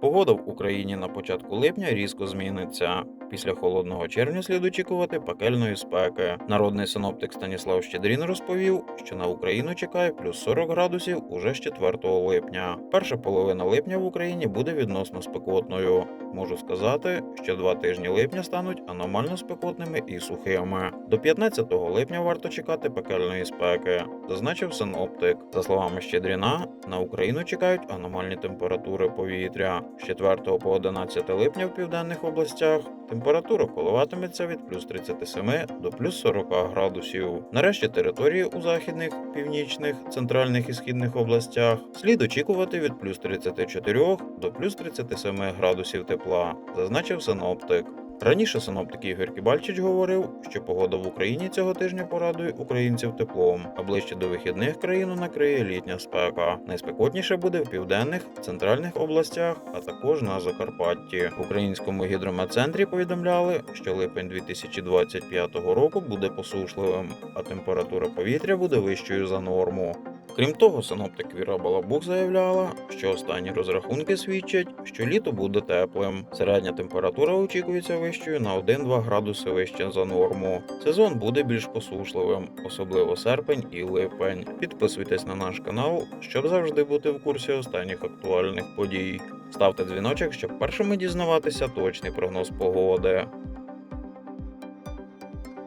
Погода в Україні на початку липня різко зміниться. Після холодного червня слід очікувати пекельної спеки. Народний синоптик Станіслав Щедрін розповів, що на Україну чекає плюс 40 градусів уже з 4 липня. Перша половина липня в Україні буде відносно спекотною. Можу сказати, що два тижні липня стануть аномально спекотними і сухими. До 15 липня варто чекати пекельної спеки, зазначив синоптик. За словами Щедріна, на Україну чекають аномальні температури повітря. З 4 по 11 липня в південних областях температура коливатиметься від плюс 37 до плюс 40 градусів. Нарешті території у західних, північних, центральних і східних областях слід очікувати від плюс 34 до плюс 37 градусів тепла, зазначив синоптик. Раніше синоптик Ігор Кібальчич говорив, що погода в Україні цього тижня порадує українців теплом, а ближче до вихідних країну накриє літня спека. Найспекотніше буде в південних, центральних областях, а також на Закарпатті. В українському гідрометцентрі повідомляли, що липень 2025 року буде посушливим, а температура повітря буде вищою за норму. Крім того, синоптик Віра Балабух заявляла, що останні розрахунки свідчать, що літо буде теплим. Середня температура очікується вищою на 1-2 градуси вище за норму. Сезон буде більш посушливим, особливо серпень і липень. Підписуйтесь на наш канал, щоб завжди бути в курсі останніх актуальних подій. Ставте дзвіночок, щоб першими дізнаватися точний прогноз погоди.